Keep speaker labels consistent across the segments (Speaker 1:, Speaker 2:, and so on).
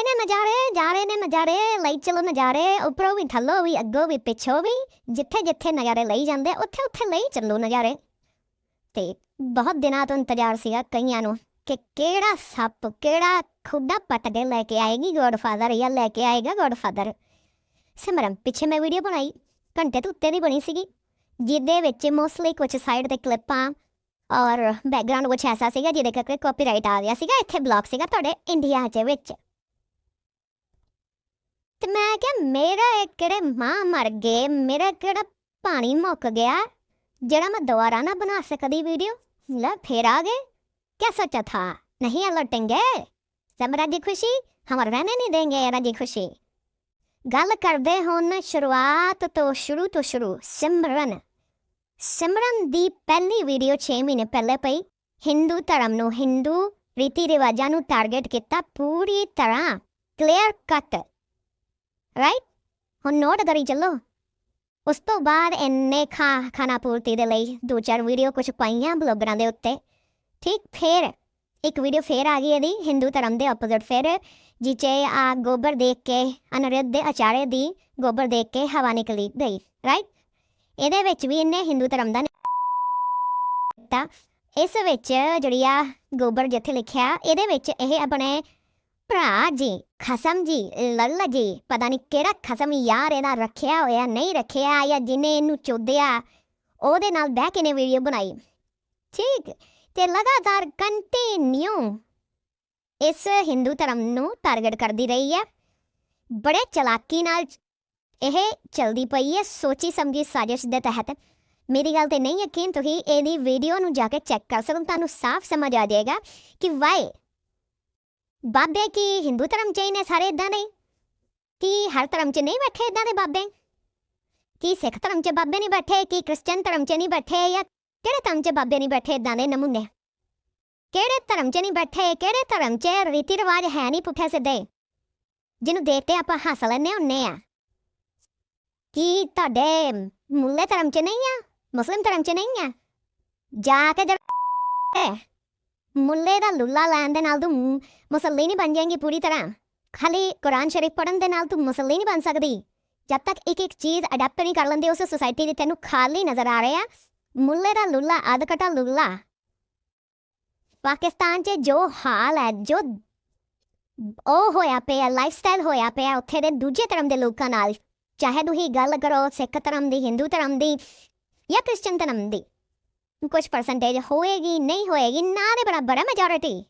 Speaker 1: ਰਹੇ ਨੇ ਨਜ਼ਾਰੇ ਜਾ ਰਹੇ ਨੇ ਨਜ਼ਾਰੇ ਲਈ ਚਲੋ ਨਜ਼ਾਰੇ ਉੱਪਰੋਂ ਵੀ ਥੱਲੋਂ ਵੀ ਅੱਗੋਂ ਵੀ ਪਿੱਛੋਂ ਵੀ ਜਿੱਥੇ ਜਿੱਥੇ ਨਜ਼ਾਰੇ ਲਈ ਜਾਂਦੇ ਉੱਥੇ ਉੱਥੇ ਲਈ ਚੱਲੋ ਨਜ਼ਾਰੇ ਤੇ ਬਹੁਤ ਦਿਨਾਂ ਤੋਂ ਇੰਤਜ਼ਾਰ ਸੀਗਾ ਕਈਆਂ ਨੂੰ ਕਿ ਕਿਹੜਾ ਸੱਪ ਕਿਹੜਾ ਖੁੱਡਾ ਪੱਟ ਕੇ ਲੈ ਕੇ ਆਏਗੀ ਗੋਡਫਾਦਰ ਜਾਂ ਲੈ ਕੇ ਆਏਗਾ ਗੋਡਫਾਦਰ ਸਿਮਰਨ ਪਿੱਛੇ ਮੈਂ ਵੀਡੀਓ ਬਣਾਈ ਘੰਟੇ ਤੋਂ ਉੱਤੇ ਦੀ ਬਣੀ ਸੀਗੀ ਜਿਹਦੇ ਵਿੱਚ ਮੋਸਟਲੀ ਕੁਝ ਸਾਈਡ ਤੇ ਕਲਿੱਪਾਂ ਔਰ ਬੈਕਗ੍ਰਾਉਂਡ ਕੁਝ ਐਸਾ ਸੀਗਾ ਜਿਹਦੇ ਕਰਕੇ ਕਾਪੀਰਾਈਟ ਆ ਗਿਆ ਸੀਗਾ ਇੱਥੇ ਬਲੌਕ ਸੀਗਾ ਤੁਹਾਡੇ ਇੰਡੀਆ ਚ ਵਿੱਚ ਤੇ ਮੈਂ ਕਿਹਾ, ਮੇਰਾ ਇਹ ਕਿਹੜੇ ਮਾਂ ਮਰ ਗਏ? ਮੇਰਾ ਕਿਹੜਾ ਪਾਣੀ ਮੁੱਕ ਗਿਆ? ਜਿਹੜਾ ਮੈਂ ਦੁਬਾਰਾ ਨਾ ਬਣਾ ਸਕਦੀ ਵੀਡੀਓ? ਲੈ ਫੇਰ ਆ ਗਏ। ਕਿਆ ਸੱਚਾ ਥਾ? ਨਹੀਂ ਅਲਟेंगे ਸਭ ਰਾਜੀ ਖੁਸ਼ੀ? ਹਮ ਰਹਿਣੇ ਨਹੀਂ ਦੇਂਗੇ ਰਾਜੀ ਖੁਸ਼ੀ? ਗੱਲ ਕਰਦੇ ਹੁਣ ਸ਼ੁਰੂਆਤ ਤੋਂ ਸ਼ੁਰੂ ਤੋਂ ਸ਼ੁਰੂ, ਸਿਮਰਨ। ਸਿਮਰਨ ਦੀ ਪਹਿਲੀ ਵੀਡੀਓ 6 ਮਹੀਨੇ ਪਹਿਲੇ ਪਈ। ਹਿੰਦੂ ਧਰਮ ਨੂੰ, ਹਿੰਦੂ ਰੀਤੀ ਰਿਵਾਜਾਂ ਨੂੰ ਟਾਰਗੇਟ ਕੀਤਾ ਪੂਰੀ ਤਰ੍ਹਾਂ। ਕਲੀਅਰ ਕੱਟ ਰਾਈਟ ਹੁਣ ਨੋਟ ਕਰੀ ਚੱਲੋ। ਉਸ ਤੋਂ ਬਾਅਦ ਇੰਨੇ ਖਾ, ਖਾਣਾ ਪੂਰਤੀ ਦੇ ਲਈ ਦੋ ਚਾਰ ਵੀਡੀਓ ਕੁਝ ਪਾਈਆਂ ਬਲੌਗਰਾਂ ਦੇ ਉੱਤੇ। ਠੀਕ, ਫੇਰ ਇੱਕ ਵੀਡੀਓ ਫੇਰ ਆ ਗਈ ਇਹਦੀ, ਹਿੰਦੂ ਧਰਮ ਦੇ ਆਪੋਜ਼ਿਟ ਫੇਰ ਜਿਚੇ ਆ ਗੋਬਰ ਦੇਖ ਕੇ ਅਨਰਿਤ ਦੇ ਆਚਾਰੇ ਦੀ ਗੋਬਰ ਦੇਖ ਕੇ ਹਵਾ ਨਿਕਲੀ ਗਈ ਰਾਈਟ ਇਹਦੇ ਵਿੱਚ ਵੀ ਇਹਨੇ ਹਿੰਦੂ ਧਰਮ ਦਾ ਤਾਂ ਇਸ ਵਿੱਚ ਜਿਹੜੀ ਆ ਗੋਬਰ ਜਿੱਥੇ ਲਿਖਿਆ, ਇਹਦੇ ਵਿੱਚ ਇਹ ਆਪਣੇ ਭਰਾ ਜੀ ਖਸਮ ਜੀ ਲੱਲਾ ਜੀ ਪਤਾ ਨਹੀਂ ਕਿਹੜਾ ਖਸਮ ਯਾਰ ਇਹਦਾ ਰੱਖਿਆ ਹੋਇਆ ਨਹੀਂ ਰੱਖਿਆ ਜਾਂ ਜਿਹਨੇ ਇਹਨੂੰ ਚੋਦਿਆ ਉਹਦੇ ਨਾਲ ਬਹਿ ਕੇ ਨੇ ਵੀਡੀਓ ਬਣਾਈ ਠੀਕ ਤੇ ਲਗਾਤਾਰ ਕੰਟੀਨਿਊ ਇਸ ਹਿੰਦੂ ਧਰਮ ਨੂੰ ਟਾਰਗੇਟ ਕਰਦੀ ਰਹੀ ਹੈ ਬੜੇ ਚਲਾਕੀ ਨਾਲ ਇਹ ਚਲਦੀ ਪਈ ਹੈ ਸੋਚੀ ਸਮਝੀ ਸਾਜ਼ਿਸ਼ ਦੇ ਤਹਿਤ ਮੇਰੀ ਗੱਲ ਤੇ ਨਹੀਂ ਯਕੀਨ ਤੁਸੀਂ ਇਹਦੀ ਵੀਡੀਓ ਨੂੰ ਜਾ ਕੇ ਚੈੱਕ ਕਰ ਸਕੋ ਤੁਹਾਨੂੰ ਸਾਫ਼ ਸਮਝ ਆ ਜਾਏਗਾ ਕਿ ਵਾਈ ਬਾਬੇ ਕੀ ਹਿੰਦੂ ਧਰਮ ਚ ਹੀ ਨੇ ਸਾਰੇ ਇਦਾਂ ਦੇ? ਕੀ ਹਰ ਧਰਮ ਚ ਨਹੀਂ ਬੈਠੇ ਇਦਾਂ ਦੇ ਬਾਬੇ? ਕੀ ਸਿੱਖ ਧਰਮ ਚ ਬਾਬੇ ਨਹੀਂ ਬੈਠੇ? ਕੀ ਕ੍ਰਿਸਚੀਅਨ ਧਰਮ ਚ ਨਹੀਂ ਬੈਠੇ? ਜਾਂ ਕਿਹੜੇ ਧਰਮ 'ਚ ਬਾਬੇ ਨਹੀਂ ਬੈਠੇ ਇਦਾਂ ਦੇ ਨਮੂਨੇ? ਕਿਹੜੇ ਧਰਮ 'ਚ ਨਹੀਂ ਬੈਠੇ? ਕਿਹੜੇ ਧਰਮ 'ਚ ਰੀਤੀ ਰਿਵਾਜ ਹੈ ਨਹੀਂ ਪੁੱਠੇ ਸਿੱਧੇ? ਜਿਹਨੂੰ ਦੇਖ ਕੇ ਆਪਾਂ ਹੱਸ ਲੈਨੇ ਹੁੰਨੇ ਆ। ਕੀ ਤੁਹਾਡੇ ਮੁੱਲੇ ਧਰਮ 'ਚ ਨਹੀਂ ਆ? ਮੁਸਲਿਮ ਧਰਮ 'ਚ ਨਹੀਂ ਆ? ਜਾ ਕੇ ਜਦ ਮੁੱਲੇ ਦਾ ਲੁੱਲਾ ਲੈਣ ਦੇ ਨਾਲ ਤੂੰ ਮੁਸੱਲੀ ਨਹੀਂ ਬਣ ਜਾਏਂਗੀ ਪੂਰੀ ਤਰ੍ਹਾਂ ਖਾਲੀ ਕੁਰਾਨ ਸ਼ਰੀਫ ਪੜਨ ਦੇ ਨਾਲ ਤੂੰ ਮੁਸੱਲੀ ਨਹੀਂ ਬਣ ਸਕਦੀ ਜਦ ਤੱਕ ਇੱਕ ਇੱਕ ਚੀਜ਼ ਅਡਾਪਟ ਨਹੀਂ ਕਰ ਲੈਂਦੇ ਉਸ ਸੋਸਾਇਟੀ ਦੀ ਤੈਨੂੰ ਖਾਲੀ ਨਜ਼ਰ ਆ ਰਿਹਾ ਮੁੱਲੇ ਦਾ ਲੁੱਲਾ ਅਧਕਟਾ ਲੁੱਲਾ ਪਾਕਿਸਤਾਨ 'ਚ ਜੋ ਹਾਲ ਹੈ ਜੋ ਉਹ ਹੋਇਆ ਪਿਆ ਲਾਈਫਸਟਾਈਲ ਹੋਇਆ ਪਿਆ ਉੱਥੇ ਦੇ ਦੂਜੇ ਧਰਮ ਦੇ ਲੋਕਾਂ ਨਾਲ ਚਾਹੇ ਤੁਸੀਂ ਗੱਲ ਕਰੋ ਸਿੱਖ ਧਰਮ ਦੀ ਹਿੰਦੂ ਧਰਮ ਦੀ ਜਾਂ ਕ੍ਰਿਸਚੀਅਨ ਧਰਮ ਦੀ ਕੁਝ ਪਰਸੈਂਟੇਜ ਹੋਏਗੀ, ਨਹੀਂ ਹੋਏਗੀ, ਨਾ ਦੇ ਬਰਾਬਰ ਹੈ ਮੈਜੋਰਿਟੀ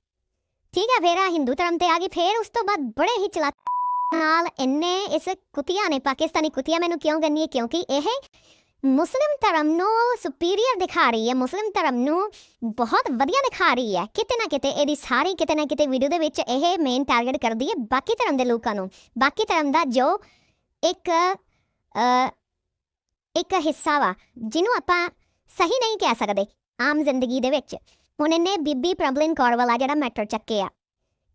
Speaker 1: ਠੀਕ ਹੈ, ਫਿਰ ਆ ਹਿੰਦੂ ਧਰਮ ਤੇ ਆ ਗਈ, ਫਿਰ ਉਸ ਤੋਂ ਬਾਅਦ ਬੜੇ ਹੀ ਚਲਾ ਨਾਲ ਇੰਨੇ ਇਸ ਕੁਤੀਆਂ ਨੇ, ਪਾਕਿਸਤਾਨੀ ਕੁਤੀਆਂ ਮੈਨੂੰ ਕਿਉਂ ਕਹਿੰਦੀ ਹੈ ਕਿਉਂਕਿ ਇਹ ਮੁਸਲਿਮ ਧਰਮ ਨੂੰ ਸੁਪੀਰੀਅਰ ਦਿਖਾ ਰਹੀ ਹੈ, ਮੁਸਲਿਮ ਧਰਮ ਨੂੰ ਬਹੁਤ ਵਧੀਆ ਦਿਖਾ ਰਹੀ ਹੈ। ਕਿਤੇ ਨਾ ਕਿਤੇ ਇਹਦੀ ਸਾਰੀ, ਕਿਤੇ ਨਾ ਕਿਤੇ ਵੀਡੀਓ ਦੇ ਵਿੱਚ ਇਹ ਮੇਨ ਟਾਰਗੇਟ ਕਰਦੀ ਹੈ ਬਾਕੀ ਧਰਮ ਦੇ ਲੋਕਾਂ ਨੂੰ। ਬਾਕੀ ਧਰਮ ਦਾ ਜੋ ਇੱਕ ਇੱਕ ਹਿੱਸਾ ਵਾ, ਜਿਹਨੂੰ ਆਪਾਂ ਸਹੀ ਨਹੀਂ ਕਹਿ ਸਕਦੇ ਆਮ ਜ਼ਿੰਦਗੀ ਦੇ ਵਿੱਚ। ਹੁਣ ਇਹਨੇ ਬੀਬੀ ਪ੍ਰਬਲਿਨ ਕੌਰ ਵਾਲਾ ਜਿਹੜਾ ਮੈਟਰ ਚੱਕੇ ਆ।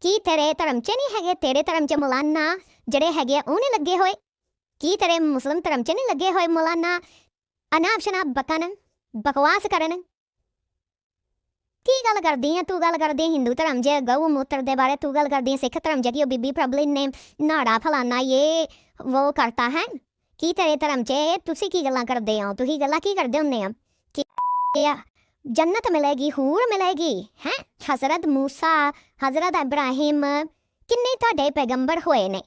Speaker 1: ਕੀ ਤੇਰੇ ਧਰਮ 'ਚ ਨਹੀਂ ਹੈਗੇ? ਤੇਰੇ ਧਰਮ 'ਚ ਮੌਲਾਨਾ ਜਿਹੜੇ ਹੈਗੇ ਆ, ਉਹ ਲੱਗੇ ਹੋਏ? ਕੀ ਤੇਰੇ ਮੁਸਲਿਮ ਧਰਮ 'ਚ ਨਹੀਂ ਲੱਗੇ ਹੋਏ ਮੌਲਾਨਾ? ਅਨਾਪ ਸ਼ਨਾਪ ਬਕਨ ਬਕਵਾਸ ਕਰਨ। ਕੀ ਗੱਲ ਕਰਦੀ ਆ? ਤੂੰ ਗੱਲ ਕਰਦੀ ਆਂ ਹਿੰਦੂ ਧਰਮ 'ਚ, ਗਊ ਮੂਤਰ ਦੇ ਬਾਰੇ ਤੂੰ ਗੱਲ ਕਰਦੀ ਆ ਸਿੱਖ ਧਰਮ 'ਚ ਕਿ ਉਹ ਬੀਬੀ ਪ੍ਰਬਲਿਨ ਨੇ ਨਾੜਾ ਫਲਾਨਾ, ਇਹ ਉਹ ਕਰਤਾ ਹੈ? ਕੀ ਤੇਰੇ ਧਰਮ 'ਚ, ਤੁਸੀਂ ਕੀ ਗੱਲਾਂ ਕਰਦੇ ਹੋ ਤੁਸੀਂ ਗੱਲਾਂ ਕੀ ਕਰਦੇ ਹੁੰਦੇ ਆ? ਕਿ ਆ ਜੰਨਤ ਮਿਲੇਗੀ ਹੂਰ ਹੈ ਹਜ਼ਰਤ ਮੂਸਾ ਹਜ਼ਰਤ ਇਬਰਾਹਿਮ ਕਿੰਨੇ ਤੁਹਾਡੇ ਪੈਗੰਬਰ ਹੋਏ ਨੇ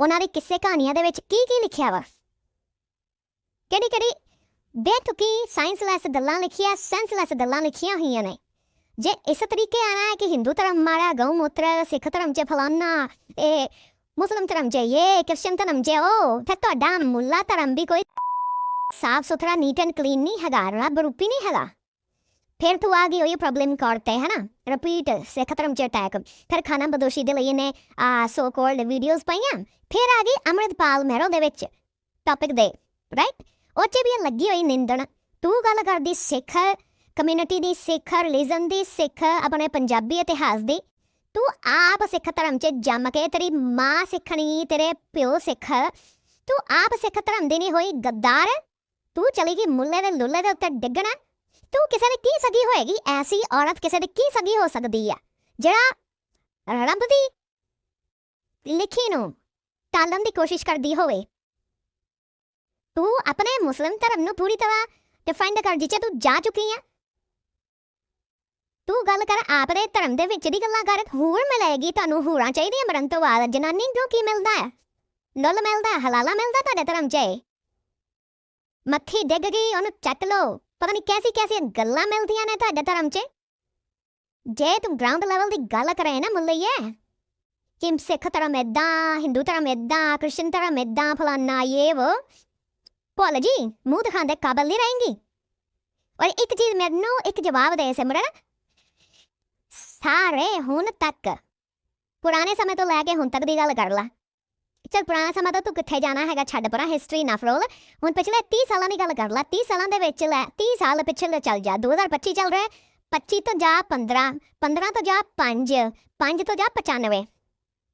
Speaker 1: ਉਹਨਾਂ ਦੀ ਕਿਸੇ ਕਹਾਣੀਆਂ ਦੇ ਵਿੱਚ ਕੀ ਕੀ ਲਿਖਿਆ ਵਾ ਕਿਹੜੀ ਕਿਹੜੀ ਬੇਤੁਕੀ ਸਾਇੰਸਲੈਸ ਗੱਲਾਂ ਲਿਖੀਆਂ ਸੈਂਸਲੈਸ ਗੱਲਾਂ ਲਿਖੀਆਂ ਹੋਈਆਂ ਨੇ ਜੇ ਇਸ ਤਰੀਕੇ ਆਣਾ ਹੈ ਕਿ ਹਿੰਦੂ ਧਰਮ ਮਾਰਾ ਗਊ ਮੂਤਰ ਸਿੱਖ ਧਰਮ 'ਚ ਫਲਾਨਾ ਇਹ ਮੁਸਲਿਮ ਧਰਮ 'ਚ ਇਹ ਕ੍ਰਿਸਚਨ ਧਰਮ 'ਚ ਉਹ ਤੇ ਤੁਹਾਡਾ ਮੁੱਲਾ ਧਰਮ ਵੀ ਕੋਈ ਸਾਫ਼ ਸੁਥਰਾ ਨੀਟ ਐਂਡ ਕਲੀਨ ਨਹੀਂ ਹੈਗਾ ਰੱਬ ਰੂਪੀ ਨਹੀਂ ਹੈਗਾ। ਫਿਰ ਤੂੰ ਆ ਗਈ ਉਹ ਪ੍ਰੋਬਲਮ ਕਰਤੇ ਹੈ ਨਾ ਰਿਪੀਟ ਸਿੱਖ ਧਰਮ 'ਚ ਅਟੈਕ ਫਿਰ ਖਾਨਾ ਬਦੋਸ਼ੀ ਦੇ ਲਈ ਇਹਨੇ, ਆ ਸੋ ਕਾਲਡ ਵੀਡੀਓਜ਼ ਪਾਈਆਂ। ਫਿਰ ਆ ਗਈ ਅੰਮ੍ਰਿਤਪਾਲ ਮਹਿਰੋ ਦੇ ਵਿੱਚ। ਟੌਪਿਕ ਦੇ ਰਾਈਟ ਉਹ 'ਚ ਵੀ ਇਹ ਲੱਗੀ ਹੋਈ ਨਿੰਦਣ। ਤੂੰ ਗੱਲ ਕਰਦੀ ਸਿੱਖ ਕਮਿਊਨਿਟੀ ਦੀ ਸਿੱਖ ਰਿਲੀਜਨ ਦੀ ਸਿੱਖ, ਆਪਣੇ ਪੰਜਾਬੀ ਇਤਿਹਾਸ ਦੀ। ਤੂੰ ਆਪ ਸਿੱਖ ਧਰਮ 'ਚ ਜੰਮ ਕੇ ਤੇਰੀ ਮਾਂ ਸਿੱਖਣੀ, ਤੇਰੇ ਪਿਓ ਸਿੱਖ। ਤੂੰ ਆਪ ਸਿੱਖ ਧਰਮ ਦੀ ਨਹੀਂ ਹੋਈ, ਗੱਦਾਰ। ਤੂੰ ਚਲੀ ਗਈ ਮੁੱਲੇ ਦੇ ਲੁੱਲੇ ਦੇ ਉੱਤੇ ਡਿੱਗਣਾ ਤੂੰ ਕਿਸੇ ਦੀ ਕੀ ਸਗੀ ਹੋਏਗੀ ਐਸੀ ਔਰਤ ਕਿਸੇ ਦੀ ਕੀ ਸਗੀ ਹੋ ਸਕਦੀ ਆ ਜਿਹੜਾ ਰੱਬ ਦੀ ਲਿਖੀ ਨੂੰ ਟਾਲਣ ਦੀ ਕੋਸ਼ਿਸ਼ ਕਰਦੀ ਹੋਵੇ ਤੂੰ ਆਪਣੇ ਮੁਸਲਿਮ ਧਰਮ ਨੂੰ ਪੂਰੀ ਤਰ੍ਹਾਂ ਡਿਫਾਈਨ ਕਰ ਜਿੱਚੇ ਤੂੰ ਜਾ ਚੁੱਕੀ ਹੈ ਤੂੰ ਗੱਲ ਕਰ ਆਪਣੇ ਧਰਮ ਦੇ ਵਿੱਚ ਦੀ ਗੱਲਾਂ ਕਰ ਹੂਰ ਮਿਲੇਗੀ ਤੁਹਾਨੂੰ ਹੂਰਾਂ ਚਾਹੀਦੀਆਂ ਮਰਨ ਤੋਂ ਬਾਅਦ ਜਨਾਨੀ ਨੂੰ ਕੀ ਮਿਲਦਾ ਹੈ ਨੁੱਲ ਮਿਲਦਾ ਹਲਾਲਾ ਮਿਲਦਾ ਤੁਹਾਡੇ ਧਰਮ 'ਚ ਮੱਥੀ ਡਿੱਗ ਗਈ, ਉਹਨੂੰ ਚੱਟ ਲਓ। ਪਤਾ ਨਹੀਂ ਕੈਸੀ ਕੈਸੀ ਗੱਲਾਂ ਮਿਲਦੀਆਂ ਨੇ ਤੁਹਾਡੇ ਧਰਮ 'ਚ। ਜੇ ਤੂੰ ਗਰਾਊਂਡ ਲੈਵਲ ਦੀ ਗੱਲ ਕਰੇ ਨਾ ਮੁੱਲਈਏ ਕਿ ਸਿੱਖ ਧਰਮ ਏਦਾਂ, ਹਿੰਦੂ ਧਰਮ ਏਦਾਂ, ਕ੍ਰਿਸਚਨ ਧਰਮ ਏਦਾਂ, ਫਲਾਨਾ ਇਹ ਵੋ। ਭੁੱਲ ਜੀ, ਮੂੰਹ ਦਿਖਾਉਣ ਦੇ ਕਾਬਲ ਨਹੀਂ ਰਹੇਂਗੀ। ਔਰ ਇੱਕ ਚੀਜ਼ ਮੈਨੂੰ ਇੱਕ ਜਵਾਬ ਦੇ ਸਿਮਰਨ। ਸਾਰੇ ਹੁਣ ਤੱਕ, ਪੁਰਾਣੇ ਸਮੇਂ ਤੋਂ ਲੈ ਕੇ ਹੁਣ ਤੱਕ ਦੀ ਗੱਲ ਕਰ ਲੈ। ਚਲ ਪੁਰਾਣਾ ਸਮਾਂ ਤਾਂ ਤੂੰ ਕਿੱਥੇ ਜਾਣਾ ਹੈਗਾ ਛੱਡ ਪਰਾਂ ਹਿਸਟਰੀ ਨਾ ਫਰੋਲ। ਹੁਣ ਪਿਛਲੇ 30 ਸਾਲਾਂ ਦੀ ਗੱਲ ਕਰ ਲੈ 30 ਸਾਲਾਂ ਦੇ ਵਿੱਚ ਲੈ 30 ਸਾਲ ਪਿਛਲੇ ਚੱਲ ਜਾ 2025 ਚੱਲ ਰਿਹਾ ਹੈ 25 ਤੋਂ ਜਾ 15 15 ਤੋਂ ਜਾ 5 5 ਤੋਂ ਜਾ 95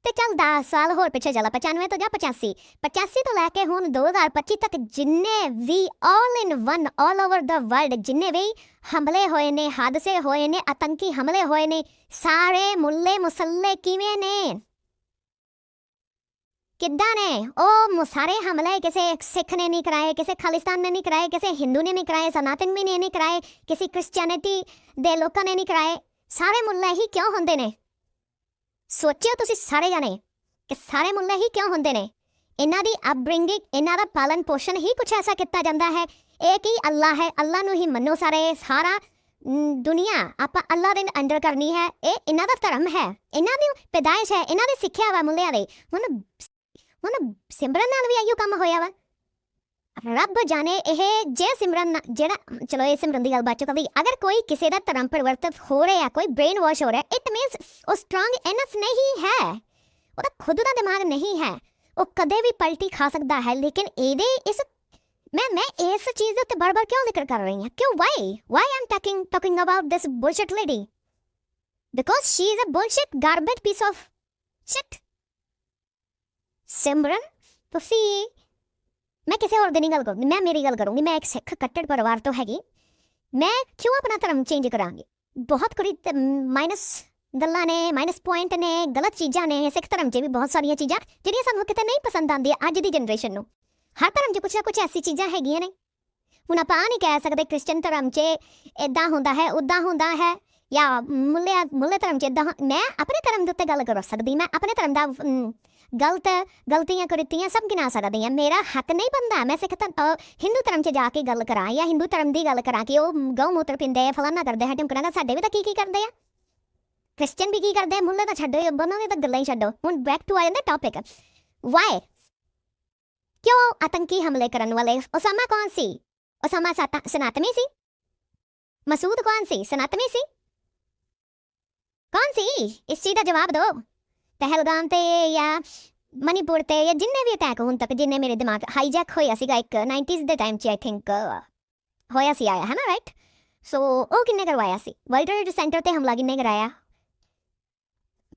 Speaker 1: ਤੇ ਚੱਲ 10 ਸਾਲ ਹੋਰ ਪਿੱਛੇ ਚੱਲ 95 ਤੋਂ ਜਾ 85 85 ਤੋਂ ਲੈ ਕੇ ਹੁਣ 2025 ਤੱਕ ਜਿੰਨੇ ਵੀ all in one all over the world ਜਿੰਨੇ ਵੀ ਹਮਲੇ ਹੋਏ ਨੇ, ਹਾਦਸੇ ਹੋਏ ਨੇ, ਆਤੰਕੀ ਹਮਲੇ ਹੋਏ ਨੇ, ਸਾਰੇ ਮੁੱਲੇ ਮੁਸੱਲੇ ਕਿਵੇਂ ਨੇ? ਕਿੱਦਾਂ ਨੇ? ਉਹ ਸਾਰੇ ਹਮਲੇ ਕਿਸੇ ਸਿੱਖ ਨੇ ਨਹੀਂ ਕਰਾਏ, ਕਿਸੇ ਖਾਲਿਸਤਾਨ ਨੇ ਨਹੀਂ ਕਰਾਏ, ਕਿਸੇ ਹਿੰਦੂ ਨੇ ਨਹੀਂ ਕਰਾਏ, ਸਨਾਤਨ ਵੀ ਨੇ ਨਹੀਂ ਕਰਾਏ, ਕਿਸੇ ਕ੍ਰਿਸਚੀਅਨਿਟੀ ਦੇ ਲੋਕਾਂ ਨੇ ਨਹੀਂ ਕਰਾਏ। ਸਾਰੇ ਮੁੱਲੇ ਹੀ ਕਿਉਂ ਹੁੰਦੇ ਨੇ? ਸੋਚਿਓ ਤੁਸੀਂ ਸਾਰੇ ਜਾਣੇ ਕਿ ਸਾਰੇ ਮੁੱਲੇ ਹੀ ਕਿਉਂ ਹੁੰਦੇ ਨੇ? ਇਹਨਾਂ ਦੀ ਅਪਬ੍ਰਿੰਗਿੰਗ ਇਹਨਾਂ ਦਾ ਪਾਲਣ ਪੋਸ਼ਣ ਹੀ ਕੁਛ ਐਸਾ ਕੀਤਾ ਜਾਂਦਾ ਹੈ। ਇਹ ਕੀ ਅੱਲਾ ਹੈ? ਅੱਲਾ ਨੂੰ ਹੀ ਮੰਨੋ ਸਾਰੇ, ਸਾਰਾ। ਦੁਨੀਆ ਆਪਾਂ ਅੱਲਾ ਦੇ ਅੰਡਰ ਕਰਨੀ ਹੈ। ਇਹ ਇਹਨਾਂ ਦਾ ਧਰਮ ਹੈ। ਇਹਨਾਂ ਦੀ ਪੈਦਾਇਸ਼ ਹੈ। ਇਹਨਾਂ ਦੀ ਸਿੱਖਿਆ ਵਾ ਮੁੱਲਿਆਂ ਦੇ। ਹੁਣ ਹੁਣ ਸਿਮਰਨ ਨਾਲ ਵੀ ਆਈਓ ਕੰਮ ਹੋਇਆ ਵਾ ਰੱਬ ਜਾਣੇ ਇਹ ਜੇ ਸਿਮਰਨ ਜਿਹੜਾ ਚਲੋ ਇਹ ਸਿਮਰਨ ਦੀ ਗੱਲ ਬਾਅਦ ਚੋਂ ਕਰੀ ਅਗਰ ਕੋਈ ਕਿਸੇ ਦਾ ਧਰਮ ਪਰਿਵਰਤਨ ਹੋ ਰਿਹਾ ਕੋਈ ਬ੍ਰੇਨ ਵਾਸ਼ ਹੋ ਰਿਹਾ ਇਟ ਮੀਨਸ ਉਹ ਸਟਰੋਂਗ ਇਨਫ ਨਹੀਂ ਹੈ ਉਹਦਾ ਖੁਦ ਦਾ ਦਿਮਾਗ ਨਹੀਂ ਹੈ ਉਹ ਕਦੇ ਵੀ ਪਲਟੀ ਖਾ ਸਕਦਾ ਹੈ ਲੇਕਿਨ ਇਹਦੇ ਇਸ ਮੈਂ ਮੈਂ ਇਸ ਚੀਜ਼ ਦੇ ਉੱਤੇ ਬਾਰ-ਬਾਰ ਕਿਉਂ ਜ਼ਿਕਰ ਕਰ ਰਹੀ ਹਾਂ ਕਿਉਂ why why I'm talking talking about this bullshit lady? Because she is a bullshit garbage piece of shit. Simran, ਤੁਸੀਂ ਮੈਂ ਕਿਸੇ ਹੋਰ ਦੀ ਨਹੀਂ ਗੱਲ ਕਰੂੰਗੀ, ਮੈਂ ਮੇਰੀ ਗੱਲ ਕਰੂੰਗੀ, ਮੈਂ ਇੱਕ ਸਿੱਖ ਕੱਟੜ ਪਰਿਵਾਰ ਤੋਂ ਹੈਗੀ, ਮੈਂ ਕਿਉਂ ਆਪਣਾ ਧਰਮ ਚੇਂਜ ਕਰਾਂਗੀ? ਬਹੁਤ ਕੁੜੀ ਮਾਈਨਸ ਗੱਲਾਂ ਨੇ ਮਾਈਨਸ ਪੁਆਇੰਟ ਨੇ, ਗਲਤ ਚੀਜ਼ਾਂ ਨੇ, ਸਿੱਖ ਧਰਮ 'ਚ ਵੀ ਬਹੁਤ ਸਾਰੀਆਂ ਚੀਜ਼ਾਂ ਜਿਹੜੀਆਂ ਸਾਨੂੰ ਕਿਤੇ ਨਹੀਂ ਪਸੰਦ ਆਉਂਦੀਆਂ ਅੱਜ ਦੀ ਜਨਰੇਸ਼ਨ ਨੂੰ। ਹਰ ਧਰਮ 'ਚ ਕੁਛ ਨਾ ਕੁਛ ਐਸੀ ਚੀਜ਼ਾਂ ਹੈਗੀਆਂ ਨੇ। ਹੁਣ ਆਪਾਂ ਆਹ ਨਹੀਂ ਕਹਿ ਸਕਦੇ ਕ੍ਰਿਸਚਨ ਧਰਮ 'ਚ ਇਦਾਂ ਹੁੰਦਾ ਹੈ ਉਦਾਂ ਹੁੰਦਾ ਹੈ, ਜਾਂ ਮੁੱਲੇ ਮੁੱਲੇ ਧਰਮ 'ਚ ਇਦਾਂ ਮੈਂ ਆਪਣੇ ਧਰਮ ਦੇ ਉੱਤੇ ਗੱਲ ਕਰ ਸਕਦੀ, ਮੈਂ ਆਪਣੇ ਧਰਮ ਦਾ ਅਮ, ਗਲਤ ਗਲਤੀਆਂ ਕਰੀਤੀਆਂ ਸਭ ਗਿਣਾ ਸਕਦੀ ਹਾਂ ਮੇਰਾ ਹੱਕ ਨਹੀਂ ਬੰਦਾ ਮੈਂ ਸਿੱਖ ਧਰਮ ਹਿੰਦੂ ਧਰਮ 'ਚ ਜਾ ਕੇ ਗੱਲ ਕਰਾਂ ਜਾਂ ਹਿੰਦੂ ਧਰਮ ਦੀ ਗੱਲ ਕਰਾਂ ਕਿ ਉਹ ਗਊ ਮੂਤਰ ਪਿੰਦੇ ਆ ਫਲਾਨਾ ਕਰਦੇ ਆ ਟਿਮਕਰਾਂ ਦਾ ਸਾਡੇ ਵੀ ਤਾਂ ਕੀ ਕੀ ਕਰਦੇ ਆ? ਕ੍ਰਿਸਚੀਅਨ ਵੀ ਕੀ ਕਰਦੇ ਆ? ਮੁੱਲੇ ਤਾਂ ਛੱਡੋ ਇਹ ਦੇ ਤਾਂ ਗੱਲਾਂ ਹੀ ਛੱਡੋ। ਹੁਣ ਬੈਕ ਟੂ ਆ ਜਾਂਦਾ ਟੌਪਿਕ ਵਾਈ ਕਿਉਂ ਆਤੰਕੀ ਹਮਲੇ ਕਰਨ ਵਾਲੇ? ਉਸਾਮਾ ਕੌਣ ਸੀ? ਉਸਾਮਾ ਸਨਾਤਮੀ ਸੀ? ਮਸੂਦ ਕੌਣ ਸੀ? ਸਨਾਤਮੀ ਸੀ? ਕੌਣ ਸੀ? ਇਸ ਚੀਜ਼ ਦਾ ਜਵਾਬ ਦਿਓ। ਪਹਿਲਗਾਮ ਤੇ ਜਾਂ ਮਨੀਪੁਰ ਤੇ ਜਾਂ ਜਿੰਨੇ ਵੀ ਅਟੈਕ ਹੁਣ ਤੱਕ ਜਿੰਨੇ ਮੇਰੇ ਦਿਮਾਗ ਹਾਈਜੈਕ ਹੋਇਆ ਸੀਗਾ ਇੱਕ 90s ਦੇ ਟਾਈਮ 'ਚ ਆਈ ਥਿੰਕ ਹੋਇਆ ਸੀ ਆਇਆ ਹੈ ਨਾ ਰਾਈਟ ਸੋ ਉਹ ਕਿੰਨੇ ਕਰਵਾਇਆ ਸੀ? ਵਰਲਡ ਟ੍ਰੇਡ ਸੈਂਟਰ ਤੇ ਹਮਲਾ ਕਿੰਨੇ ਕਰਾਇਆ?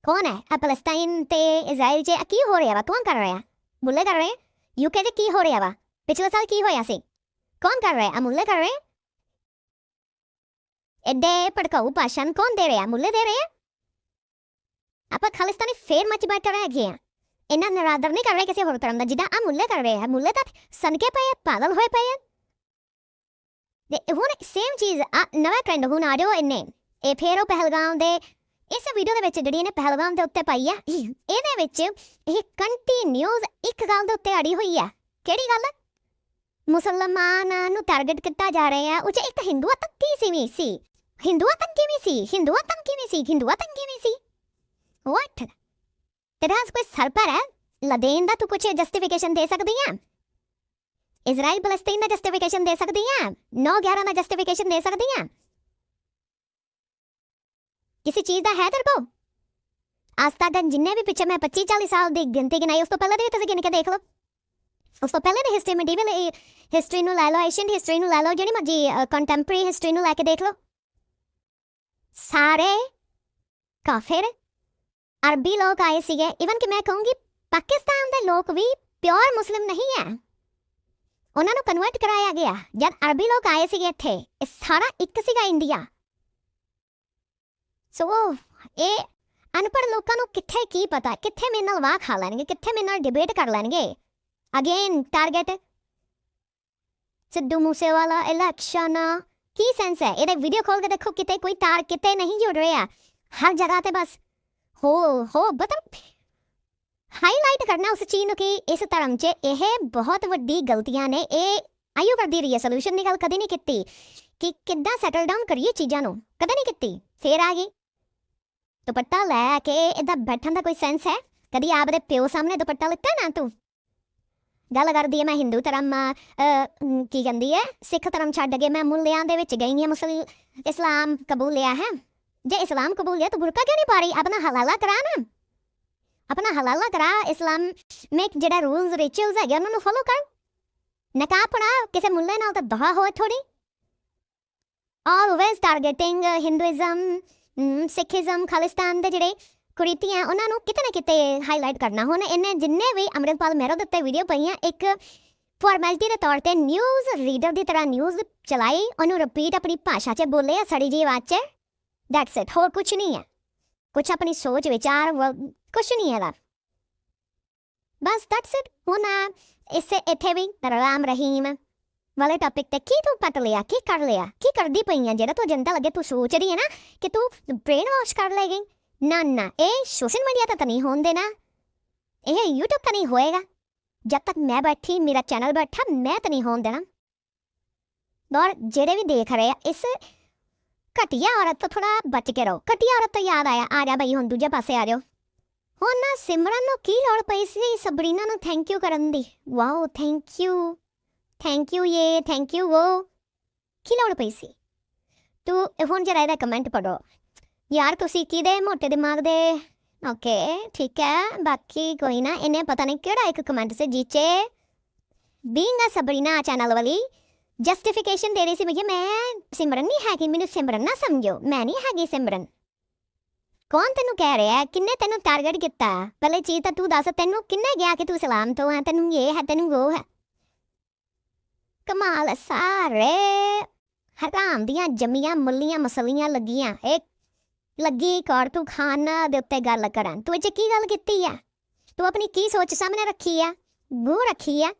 Speaker 1: ਕੌਣ ਹੈ? ਆ ਪਲਸਤੀਨ ਤੇ ਇਜ਼ਰਾਈਲ 'ਚ ਇਹ ਕੀ ਹੋ ਰਿਹਾ ਵਾ? ਕੌਣ ਕਰ ਰਿਹਾ? ਮੁੱਲੇ ਕਰ ਰਹੇ? ਯੂਕੇ 'ਚ ਕੀ ਹੋ ਰਿਹਾ ਵਾ? ਪਿਛਲੇ ਸਾਲ ਕੀ ਹੋਇਆ ਸੀ? ਕੌਣ ਕਰ ਰਿਹਾ? ਆ ਮੁੱਲੇ ਕਰ ਰਹੇ? ਐਡੇ ਭੜਕਾਊ ਭਾਸ਼ਣ ਕੌਣ ਦੇ ਰਿਹਾ? ਮੁੱਲੇ ਦੇ ਰਹੇ ਆ? ਆਪਾਂ ਖਾਲਿਸਤਾਨੀ ਫੇਰ ਮੱਚ ਬੈਠ ਰਹਿ ਗਏ ਆ। ਇਹਨਾਂ ਨਰਾਦਰ ਨਹੀਂ ਕਰ ਰਹੇ ਕਿਸੇ ਹੋਰ ਧਰਮ ਦਾ, ਜਿੱਦਾਂ ਆ ਮੁੱਲੇ ਕਰ ਰਹੇ ਆ। ਮੁੱਲੇ ਤਾਂ ਸਨਕੇ ਪਏ ਪਾਗਲ ਹੋਏ ਪਏ ਆ। ਤੇ ਹੁਣ ਸੇਮ ਚੀਜ਼ ਆ ਨਵਾਂ ਟ੍ਰੈਂਡ ਹੁਣ ਆ ਜਾਓ ਇੰਨੇ। ਇਹ ਫੇਰ ਉਹ ਪਹਿਲਗਾਮ ਦੇ, ਇਸ ਵੀਡੀਓ ਦੇ ਵਿੱਚ ਜਿਹੜੀ ਇਹਨੇ ਪਹਿਲਗਾਮ ਦੇ ਉੱਤੇ ਪਾਈ ਆ, ਇਹਦੇ ਵਿੱਚ ਇਹ ਕੰਟੀਨਿਊਸ ਇੱਕ ਗੱਲ ਦੇ ਉੱਤੇ ਅੜੀ ਹੋਈ ਆ। ਕਿਹੜੀ ਗੱਲ? ਮੁਸਲਮਾਨਾਂ ਨੂੰ ਟਾਰਗੇਟ ਕੀਤਾ ਜਾ ਰਿਹਾ ਉਹ 'ਚ ਇੱਕ ਹਿੰਦੂ ਆਤੰਕੀ ਸੀ ਸੀ। ਹਿੰਦੂ ਆਤੰਕੀ ਵੀ ਸੀ ਹਿੰਦੂ ਆਤੰਕੀ ਵੀ ਸੀ ਹਿੰਦੂ ਆਤੰਕੀ ਵੀ ਸੀ। ਵਾਟ ਤੇਰਾ ਕੋਈ ਸਰਪਰ ਹੈ? ਲਦੇਨ ਦਾ ਤੂੰ ਕੁਝ ਜਸਟੀਫਿਕੇਸ਼ਨ ਦੇ ਸਕਦੀ ਹੈ ਇਜ਼ਰਾਈਲ ਫਲਸਤੀਨ ਦਾ ਜਸਟੀਫਿਕੇਸ਼ਨ ਦੇ ਸਕਦੀ ਹੈ 9 11 ਦਾ ਜਸਟੀਫਿਕੇਸ਼ਨ ਦੇ ਸਕਦੀ ਹੈ ਕਿਸੇ ਚੀਜ਼ ਦਾ ਹੈ ਤੇਰੇ ਕੋ ਅੱਜ ਜਿੰਨੇ ਵੀ ਪਿੱਛੇ ਮੈਂ 25 40 ਸਾਲ ਦੀ ਗਿਣਤੀ ਗਿਣਾਈ, ਉਸ ਤੋਂ ਪਹਿਲਾਂ ਦੇ ਵੀ ਤੁਸੀਂ ਗਿਣ ਕੇ ਦੇਖ ਲਓ। ਉਸ ਤੋਂ ਪਹਿਲੇ ਦੀ ਹਿਸਟਰੀ ਮੈਡੀਵਲ ਹਿਸਟਰੀ ਨੂੰ ਲੈ ਲਓ ਏਸ਼ੀਅਨ ਹਿਸਟਰੀ ਨੂੰ ਲੈ ਲਓ, ਜਿਹੜੀ ਮਰਜ਼ੀ ਕੰਟੈਂਪਰੇਰੀ ਹਿਸਟਰੀ ਨੂੰ ਲੈ ਕੇ ਦੇਖ ਲਓ। ਸਾਰੇ ਕਾਫਿਰ ਅਰਬੀ ਲੋਕ ਆਏ ਸੀਗੇ ਇਵਨ ਕਿ ਮੈਂ ਕਹੂੰਗੀ ਪਾਕਿਸਤਾਨ ਦੇ ਲੋਕ ਵੀ ਪਿਓਰ ਮੁਸਲਿਮ ਨਹੀਂ ਹੈ ਉਹਨਾਂ ਨੂੰ ਕਨਵਰਟ ਕਰਾਇਆ ਗਿਆ ਜਦ ਅਰਬੀ ਲੋਕ ਆਏ ਸੀਗੇ ਇੱਥੇ ਇਹ ਸਾਰਾ ਇੱਕ ਸੀਗਾ ਇੰਡੀਆ ਸੋ ਇਹ ਅਨਪੜ੍ਹ ਲੋਕਾਂ ਨੂੰ ਕਿੱਥੇ ਕੀ ਪਤਾ ਕਿੱਥੇ ਮੇਰੇ ਨਾਲ ਵਾਹ ਖਾ ਲੈਣਗੇ ਕਿੱਥੇ ਮੇਰੇ ਨਾਲ ਡਿਬੇਟ ਕਰ ਲੈਣਗੇ again target Sidhu Moosewala election ਕੀ ਸੈਂਸ ਹੈ ਇਹਦੇ ਵੀਡੀਓ ਖੋਲ ਕੇ ਦੇਖੋ ਕਿਤੇ ਕੋਈ ਤਾਰ ਕਿਤੇ ਨਹੀਂ ਜੁੜ ਰਿਹਾ ਹਰ ਜਗ੍ਹਾ ਤੇ ਬਸ ਹੋ ਹੋ ਬਤਾ ਹਾਈਲਾਈਟ ਕਰਨਾ ਉਸ ਚੀਜ਼ ਨੂੰ ਕਿ ਇਸ ਧਰਮ 'ਚ ਇਹ ਬਹੁਤ ਵੱਡੀ ਗਲਤੀਆਂ ਨੇ ਇਹ ਆਇਓ ਕਰਦੀ ਰਹੀ ਹੈ ਸੋਲੂਸ਼ਨ ਦੀ ਗੱਲ ਕਦੇ ਨਹੀਂ ਕੀਤੀ ਕਿ ਕਿੱਦਾਂ ਸੈਟਲ ਡਾਊਨ ਕਰੀਏ ਚੀਜ਼ਾਂ ਨੂੰ ਕਦੇ ਨਹੀਂ ਕੀਤੀ ਫੇਰ ਆ ਗਈ ਦੁਪੱਟਾ ਲੈ ਕੇ ਇਹਦਾ ਬੈਠਣ ਦਾ ਕੋਈ ਸੈਂਸ ਹੈ ਕਦੀ ਆਪਦੇ ਪਿਓ ਸਾਹਮਣੇ ਦੁਪੱਟਾ ਲਿੱਤਾ ਨਾ ਤੂੰ ਗੱਲ ਕਰਦੀ ਹੈ ਮੈਂ ਹਿੰਦੂ ਧਰਮ ਕੀ ਕਹਿੰਦੀ ਹੈ ਸਿੱਖ ਧਰਮ ਛੱਡ ਕੇ ਮੈਂ ਮੁੱਲਿਆਂ ਦੇ ਵਿੱਚ ਗਈ ਹਾਂ ਮੁਸਲ ਇਸਲਾਮ ਕਬੂਲ ਲਿਆ ਹੈ ਜੇ ਇਸਲਾਮ ਕਬੂਲ ਲਿਆ ਤਾਂ ਬੁਰਕਾ ਕਿਉਂ ਨਹੀਂ ਪਾ ਰਹੀ? ਆਪਣਾ ਹਲਾਲਾ ਕਰਾ ਨਾ। ਆਪਣਾ ਹਲਾਲਾ ਕਰਾ ਇਸਲਾਮ ਮੇਕ ਜਿਹੜਾ ਰੂਲਸ ਰਿਚੁਅਲਸ ਹੈਗੇ ਉਹਨਾਂ ਨੂੰ ਫੋਲੋ ਕਰ। ਨਕਾਬ ਪੜਾ ਕਿਸੇ ਮੁੱਲੇ ਨਾਲ ਤਾਂ ਦਹਾ ਹੋਏ ਥੋੜੀ always targeting Hinduism Sikhism Khalistan ਦੇ ਜਿਹੜੇ ਕੁਰੀਤੀਆਂ ਉਹਨਾਂ ਨੂੰ ਕਿਤੇ ਨਾ ਕਿਤੇ ਹਾਈਲਾਈਟ ਕਰਨਾ। ਹੁਣ ਇਹਨੇ ਜਿੰਨੇ ਵੀ ਅੰਮ੍ਰਿਤਪਾਲ ਮਹਿਰੋ ਦੇ ਉੱਤੇ ਵੀਡੀਓ ਪਈਆਂ ਇੱਕ ਫਾਰਮੈਲਿਟੀ ਦੇ ਤੌਰ ਤੇ ਨਿਊਜ਼ ਰੀਡਰ ਦੀ ਤਰ੍ਹਾਂ ਨਿਊਜ਼ ਚਲਾਈ, ਉਹਨੂੰ ਰਿਪੀਟ ਆਪਣੀ ਭਾਸ਼ਾ 'ਚ ਬੋਲੇ ਆ, ਸੜੀ ਜੀ ਆਵਾਜ਼ 'ਚ। ਦੈਟਸ ਇਟ ਹੋਰ ਕੁਝ ਨਹੀਂ ਹੈ। ਕੁਝ ਆਪਣੀ ਸੋਚ, ਵਿਚਾਰ ਕੁਝ ਨਹੀਂ ਹੈ ਦਾ ਬਸ ਦੈਟਸ ਇਟ ਹੁਣ ਇਸੇ, ਇੱਥੇ ਵੀ ਰਾਮ, ਰਹੀਮ ਵਾਲੇ ਟੌਪਿਕ ਤੇ ਕੀ ਤੂੰ ਪਤ ਲਿਆ, ਕੀ ਕਰ ਲਿਆ? ਕੀ ਕਰਦੀ ਪਈ ਆ? ਜਿਹੜਾ ਤੂੰ ਜਨਤਾ ਲੱਗੇ ਤੂੰ ਸੋਚ ਰਹੀ ਹੈ ਨਾ ਕਿ ਤੂੰ ਬ੍ਰੇਨ ਵਾਸ਼ ਕਰ ਲੈ ਗਈ ਨਾ ਨਾ, ਇਹ ਸੋਸ਼ਲ ਮੀਡੀਆ ਤੇ ਤਾਂ ਨਹੀਂ ਹੋਣ ਦੇਣਾ। ਇਹ YouTube ਤਾਂ ਨਹੀਂ ਹੋਏਗਾ। ਜਦ ਤੱਕ ਮੈਂ ਬੈਠੀ, ਮੇਰਾ ਚੈਨਲ ਬੈਠਾ, ਮੈਂ ਤਾਂ ਨਹੀਂ ਹੋਣ ਦੇਣਾ। ਔਰ ਜਿਹੜੇ ਵੀ ਦੇਖ ਰਹੇ ਆ, ਇਸ ਘਟੀਆ ਔਰਤ ਤੋਂ ਥੋੜਾ ਬਚ ਕੇ ਰਹੋ। ਘਟੀਆ ਔਰਤ ਤੋਂ ਯਾਦ ਆਇਆ। ਆ ਜਾ ਬਈ, ਹੁਣ ਦੂਜੇ ਪਾਸੇ ਆ ਜਾਓ। ਹੁਣ ਨਾ ਸਿਮਰਨ ਨੂੰ ਕੀ ਲੋੜ ਪਈ ਸੀ ਸਬਰੀਨਾ ਨੂੰ ਥੈਂਕ ਯੂ ਕਰਨ ਦੀ? Wow thank you thank you ਇਹ ਥੈਂਕ ਯੂ ਉਹ ਕੀ ਲੋੜ ਪਈ ਸੀ? ਤੂੰ ਹੁਣ ਜਰਾ ਇਹਦਾ ਕਮੈਂਟ ਪੜੋ ਯਾਰ, ਤੁਸੀਂ ਕਿਹਦੇ ਮੋਟੇ ਦਿਮਾਗ ਦੇ? ਓਕੇ ਠੀਕ ਹੈ। ਬਾਕੀ ਕੋਈ ਨਾ, ਇਹਨੇ ਪਤਾ ਨਹੀਂ ਕਿਹੜਾ ਇੱਕ ਕਮੈਂਟ ਸੇ, ਜੀਚੇ। ਬੀਇੰਗ ਅ ਸਬਰੀਨਾ ਚੈਨਲ ਵਾਲੀ ਜਸਟੀਫਿਕੇਸ਼ਨ ਦੇ ਰਹੀ ਸੀ ਭਈਆ ਮੈਂ ਸਿਮਰਨ ਨਹੀਂ ਹੈਗੀ, ਮੈਨੂੰ ਸਿਮਰਨ ਨਾ ਸਮਝੋ। ਮੈਂ ਨਹੀਂ ਹੈਗੀ ਸਿਮਰਨ। ਕੌਣ ਤੈਨੂੰ ਕਹਿ ਰਿਹਾ ਕਿੰਨੇ ਤੈਨੂੰ ਟਾਰਗੇਟ ਕੀਤਾ? ਪਹਿਲੇ ਚੀਜ਼ ਤਾਂ ਤੂੰ ਦੱਸ, ਤੈਨੂੰ ਕਿੰਨੇ ਗਿਆ ਕਿ ਤੂੰ ਸਲਾਮ ਤੋਂ ਹੈ? ਤੈਨੂੰ ਇਹ ਹੈ, ਤੈਨੂੰ ਉਹ ਹੈ? ਕਮਾਲ ਸਾਰੇ। ਹਰਾਮ ਦੀਆਂ ਜੰਮੀਆਂ, ਮੁੱਲੀਆਂ, ਮਸਲੀਆਂ ਲੱਗੀਆਂ। ਇੱਕ ਲੱਗੀ ਕੌਰ ਤੂੰ ਖਾਨਾ ਦੇ ਉੱਤੇ ਗੱਲ ਕਰਨ। ਤੂੰ ਇਹ ਕੀ ਗੱਲ ਕੀਤੀ ਆ ਤੂੰ ਆਪਣੀ ਕੀ ਸੋਚ ਸਾਹਮਣੇ ਰੱਖੀ ਆ ਗੂ ਰੱਖੀ ਆ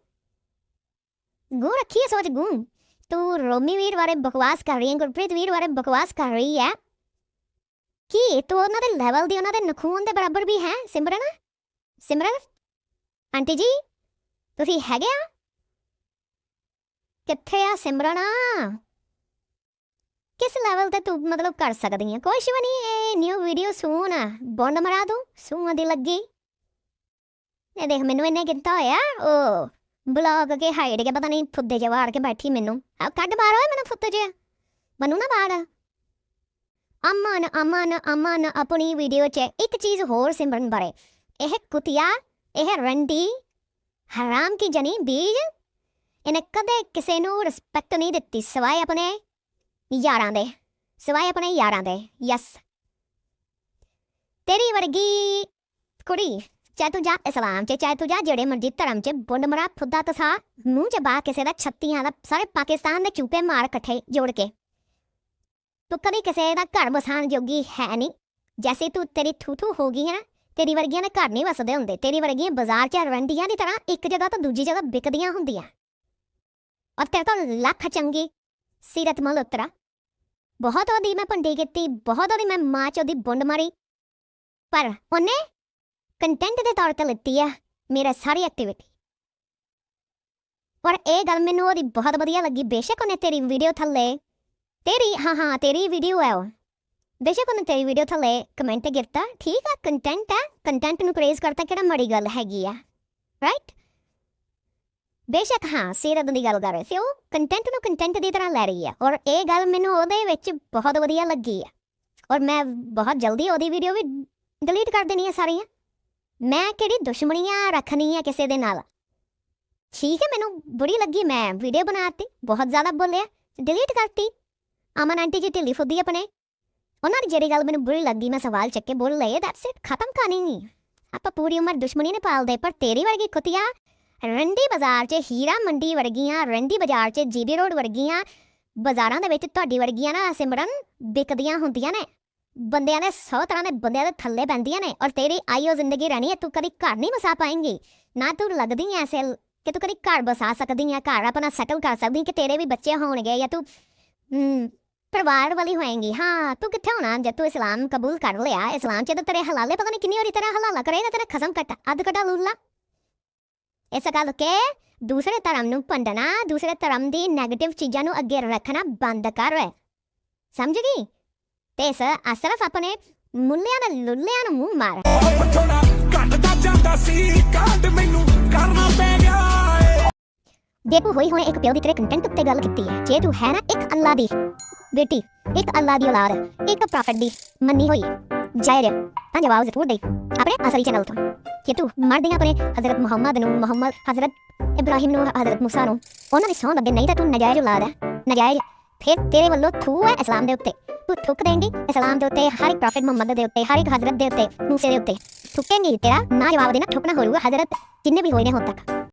Speaker 1: ਗੂ ਰੱਖੀ ਆ ਸੋਚ, ਗੂ? ਤੂੰ ਰੋਮੀ ਵੀਰ ਬਾਰੇ ਬਕਵਾਸ ਕਰ ਰਹੀ ਹੈ ਗੁਰਪ੍ਰੀਤ ਵੀਰ ਬਾਰੇ ਬਕਵਾਸ ਕਰ ਰਹੀ ਹੈ ਕੀ ਤੂੰ ਉਹਨਾਂ ਦੇ ਲੈਵਲ ਦੀ ਉਹਨਾਂ ਦੇ ਨਖੂਨ ਦੇ ਬਰਾਬਰ ਵੀ ਹੈ ਸਿਮਰਨ ਸਿਮਰਨ ਆਂਟੀ ਜੀ ਤੁਸੀਂ ਹੈਗੇ ਆ ਕਿੱਥੇ ਆ ਸਿਮਰਨ ਕਿਸ ਲੈਵਲ ਤੇ ਤੂੰ ਮਤਲਬ ਕਰ ਸਕਦੀ ਹੈ ਕੁਛ ਵੀ ਨਹੀਂ ਇਹ ਨਿਊ ਵੀਡੀਓ ਸੂਨ ਬੰਦ ਮਰਾ ਦੂੰ ਸੂਨ ਦੀ ਲੱਗੀ ਇਹ ਦੇਖ ਮੈਨੂੰ ਇਹਨੇ ਕੀਤਾ ਹੋਇਆ ਉਹ ਬਲੌਗ ਕੇ ਹਾਈਡ ਕੇ ਪਤਾ ਨਹੀਂ ਫੁੱਦੇ ਜਿਹਾ ਵਾੜ ਕੇ ਬੈਠੀ ਮੈਨੂੰ। ਆ ਕੱਢ ਬਾਹਰ ਓਏ ਮੈਨੂੰ ਫੁੱਦੇ ਜਿਹਾ। ਮੈਨੂੰ ਨਾ ਬਾੜ ਅਮਨ ਅਮਨ ਅਮਨ, ਆਪਣੀ ਵੀਡੀਓ 'ਚ ਇੱਕ ਚੀਜ਼ ਹੋਰ ਸਿਮਰਨ ਬਾਰੇ। ਇਹ ਕੁਤਿਆ, ਇਹ ਰੰਡੀ, ਹਰਾਮ ਕੀ ਜਨੀ ਬੀਜ? ਇਹਨੇ ਕਦੇ ਕਿਸੇ ਨੂੰ ਰਿਸਪੈਕਟ ਨਹੀਂ ਦਿੱਤੀ, ਸਿਵਾਏ ਆਪਣੇ ਯਾਰਾਂ ਦੇ। ਸਿਵਾਏ ਆਪਣੇ ਯਾਰਾਂ ਦੇ। ਯਸ ਤੇਰੀ ਵਰਗੀ ਕੁੜੀ। ਚਾਹੇ ਤੂੰ ਜਾ ਇਸਲਾਮ ਚ ਚਾਹੇ ਤੂੰ ਜਾ, ਜਿਹੜੇ ਮਰਜ਼ੀ ਧਰਮ ਚ ਬੁੰਡ ਮਰਾ ਫੁੱਦਾ ਤਸਾ, ਮੂੰਹ ਚ ਬਾ ਕਿਸੇ ਦਾ ਛੱਤੀਆਂ ਦਾ, ਸਾਰੇ ਪਾਕਿਸਤਾਨ ਦੇ ਚੂਪੇ ਮਾਰ ਇਕੱਠੇ ਜੋੜ ਕੇ। ਤੂੰ ਕਦੀ ਕਿਸੇ ਦਾ ਘਰ ਬਸਾਣ ਜੋਗੀ ਹੈ ਨਹੀਂ ਜੈਸੇ ਤੂੰ ਤੇਰੀ ਥੂ ਹੋ ਗਈ ਹੈ ਨਾ, ਤੇਰੀ ਵਰਗੀਆਂ ਦੇ ਘਰ ਨਹੀਂ ਵਸਦੇ ਹੁੰਦੇ। ਤੇਰੀ ਵਰਗੀਆਂ ਬਾਜ਼ਾਰ 'ਚ ਰੰਡੀਆਂ ਦੀ ਤਰ੍ਹਾਂ ਇੱਕ ਜਗ੍ਹਾ ਤੋਂ ਦੂਜੀ ਜਗ੍ਹਾ ਵਿਕਦੀਆਂ ਹੁੰਦੀਆਂ। ਔਰ ਤੇਰੇ ਤੋਂ ਲੱਖ ਚੰਗੀ ਸੀਰਤ ਉਤਰਾ। ਬਹੁਤ ਉਹਦੀ ਮੈਂ ਭੰਡੀ ਕੀਤੀ, ਬਹੁਤ ਉਹਦੀ ਮੈਂ ਮਾਂ ਚ ਉਹਦੀ ਬੁੰਡ ਮਾਰੀ। ਪਰ ਉਹਨੇ ਕੰਟੈਂਟ ਦੇ ਤੌਰ ਤੇ ਲਿੱਤੀ ਆ, ਮੇਰਾ ਸਾਰੀ ਐਕਟੀਵਿਟੀ ਔਰ ਇਹ ਗੱਲ ਮੈਨੂੰ ਉਹਦੀ ਬਹੁਤ ਵਧੀਆ ਲੱਗੀ। ਬੇਸ਼ੱਕ ਉਹਨੇ ਤੇਰੀ ਵੀਡੀਓ ਥੱਲੇ, ਤੇਰੀ, ਹਾਂ ਹਾਂ, ਤੇਰੀ ਵੀਡੀਓ ਹੈ ਉਹ। ਬੇਸ਼ੱਕ ਉਹਨੇ ਤੇਰੀ ਵੀਡੀਓ ਥੱਲੇ ਕਮੈਂਟ ਕੀਤਾ, ਠੀਕ ਆ ਕੰਟੈਂਟ ਹੈ ਕੰਟੈਂਟ ਨੂੰ ਪ੍ਰੇਜ਼ ਕਰਤਾ ਕਿਹੜਾ ਮਾੜੀ ਗੱਲ ਹੈਗੀ ਆ ਰਾਈਟ ਬੇਸ਼ੱਕ, ਹਾਂ ਸੀਰਤ ਦੀ ਗੱਲ ਕਰ ਰਹੇ ਸੀ ਉਹ। ਕੰਟੈਂਟ ਨੂੰ ਕੰਟੈਂਟ ਦੀ ਤਰ੍ਹਾਂ ਲੈ ਰਹੀ ਹੈ ਔਰ ਇਹ ਗੱਲ ਮੈਨੂੰ ਉਹਦੇ ਵਿੱਚ ਬਹੁਤ ਵਧੀਆ ਲੱਗੀ ਹੈ ਔਰ ਮੈਂ ਬਹੁਤ ਜਲਦੀ ਉਹਦੀ ਵੀਡੀਓ ਵੀ ਡਿਲੀਟ ਕਰ ਦੇਣੀ ਹੈ ਸਾਰੀਆਂ। ਮੈਂ ਕਿਹੜੀ ਦੁਸ਼ਮਣੀਆਂ ਰੱਖਣੀ ਹੈ ਕਿਸੇ ਦੇ ਨਾਲ? ਠੀਕ ਹੈ, ਮੈਨੂੰ ਬੁਰੀ ਲੱਗੀ, ਮੈਂ ਵੀਡੀਓ ਬਣਾਤੀ, ਬਹੁਤ ਜ਼ਿਆਦਾ ਬੋਲਿਆ ਡਿਲੀਟ ਕਰਤੀ। ਅਮਨ ਆਂਟੀ ਜੀ ਢਿੱਲੀ ਫੁੱਦੀ ਆਪਣੇ। ਉਹਨਾਂ ਦੀ ਜਿਹੜੀ ਗੱਲ ਮੈਨੂੰ ਬੁਰੀ ਲੱਗੀ, ਮੈਂ ਸਵਾਲ ਚੱਕ ਕੇ ਬੋਲ ਲਏ ਦੈਟਸ ਇਟ ਖਤਮ ਕਹਾਣੀ। ਨਹੀਂ ਆਪਾਂ ਪੂਰੀ ਉਮਰ ਦੁਸ਼ਮਣੀ ਨੇ ਪਾਲਦੇ, ਪਰ ਤੇਰੀ ਵਰਗੀ ਕੁੱਤੀਆਂ, ਰੰਡੀ ਬਾਜ਼ਾਰ 'ਚ ਹੀਰਾ ਮੰਡੀ ਵਰਗੀਆਂ, ਰੰਡੀ ਬਾਜ਼ਾਰ 'ਚ ਜੀਬੀ ਰੋਡ ਵਰਗੀਆਂ, ਬਾਜ਼ਾਰਾਂ ਦੇ ਵਿੱਚ ਤੁਹਾਡੀ ਵਰਗੀਆਂ ਨਾ ਸਿਮਰਨ ਵਿਕਦੀਆਂ ਹੁੰਦੀਆਂ ਨੇ। ਬੰਦਿਆਂ ਨੇ 100 ਤਰ੍ਹਾਂ ਦੇ ਬੰਦਿਆਂ ਦੇ ਥੱਲੇ ਪੈਂਦੀਆਂ ਨੇ ਔਰ ਤੇਰੀ ਆਈਓ ਜ਼ਿੰਦਗੀ ਰਹਿਣੀ ਹੈ, ਤੂੰ ਕਦੀ ਘਰ ਨਹੀਂ ਵਸਾ ਪਾਏਂਗੀ। ਨਾ ਤੂੰ ਲੱਗਦੀ ਐ ਐਸੇ ਕਿ ਤੂੰ ਕਦੀ ਘਰ ਵਸਾ ਸਕਦੀ ਹੈ ਘਰ ਆਪਣਾ ਸੈਟਲ ਕਰ ਸਕਦੀ ਕਿ ਤੇਰੇ ਵੀ ਬੱਚੇ ਹੋਣਗੇ ਜਾਂ ਤੂੰ ਪਰਿਵਾਰ ਵਾਲੀ ਹੋਏਂਗੀ। ਹਾਂ, ਤੂੰ ਕਿੱਥੇ ਹੋਣਾ? ਜਦ ਤੂੰ ਇਸਲਾਮ ਕਬੂਲ ਕਰ ਲਿਆ, ਇਸਲਾਮ ਚ ਤਾਂ ਤੇਰੇ ਹਲਾਲੇ ਪਤਾ ਨਹੀਂ ਕਿੰਨੀ ਵਾਰੀ ਤਰ੍ਹਾਂ ਹਲਾਲਾ ਕਰੇਗਾ ਤੇਰਾ ਖਸਮ ਕੱਟ, ਅੱਧ ਕਟਾ ਲੂਲਾ। ਇਸ ਗੱਲ ਕੇ ਦੂਸਰੇ ਧਰਮ ਨੂੰ ਭੰਡਣਾ, ਦੂਸਰੇ ਧਰਮ ਦੀ 네ਗੇਟਿਵ ਚੀਜ਼ਾਂ ਨੂੰ ਅੱਗੇ ਰੱਖਣਾ ਬੰਦ ਕਰ। ਸਮਝ ਗਈ? ਤੇ ਇਸ ਅਸਰਫ ਆਪਣੇ ਮੁੱਲਿਆਂ ਨਾਲ ਦੇਖੋ ਹੋਈ ਹੋਏ ਇੱਕ ਪਿਓ ਦੀ ਤੇਰੇ ਕੰਟੈਂਟ ਉੱਤੇ ਗੱਲ ਕੀਤੀ ਹੈ ਜੇ ਤੂੰ ਹੈ ਨਾ ਇੱਕ ਅੱਲਾ ਦੀ ਬੇਟੀ ਇੱਕ ਅੱਲਾ ਦੀ ਔਲਾਦ ਇੱਕ ਪ੍ਰੋਫੈਟ ਦੀ ਮੰਨੀ ਹੋਈ ਜਾਇਰ ਤਾਂ ਜਵਾਬ ਜ਼ਰੂਰ ਦੇ ਆਪਣੇ ਅਸਲੀ ਚੈਨਲ ਤੋਂ ਕਿ ਤੂੰ ਮਰਦੀ ਆਪਣੇ ਹਜ਼ਰਤ ਮੁਹੰਮਦ ਨੂੰ ਮੁਹੰਮਦ ਹਜ਼ਰਤ ਇਬਰਾਹੀਮ ਨੂੰ ਹਜ਼ਰਤ ਮੂਸਾ ਨੂੰ ਉਹਨਾਂ ਦੀ ਸੌਂ ਲੱਗੇ ਨਹੀਂ ਤਾਂ ਤੂੰ ਨਜਾਇਜ਼ ਔਲਾਦ ਹੈ ਨਜਾਇਜ਼ ਫਿਰ ਤੇਰੇ ਵੱਲੋਂ ਥੂ ਹੈ ਇਸਲਾਮ ਦੇ ਉੱਤੇ। ਤੂੰ ਥੁੱਕ ਦੇਂਗੀ ਇਸਲਾਮ ਦੇ ਉੱਤੇ, ਹਰ ਇੱਕ ਪ੍ਰੋਫੈਟ ਮੁਹੰਮਦ ਦੇ ਉੱਤੇ, ਹਰ ਇੱਕ ਹਜ਼ਰਤ ਦੇ ਉੱਤੇ, ਮੂਸੇ ਦੇ ਉੱਤੇ। ਥੁੱਕੇਂਗੀ ਤੇਰਾ, ਨਾ ਜਵਾਬ ਦੇਣਾ ਠੁਕਣਾ ਹੋਊਗਾ ਹਜ਼ਰਤ, ਜਿੰਨੇ ਵੀ ਹੋਏ ਨੇ ਹੁਣ ਤੱਕ।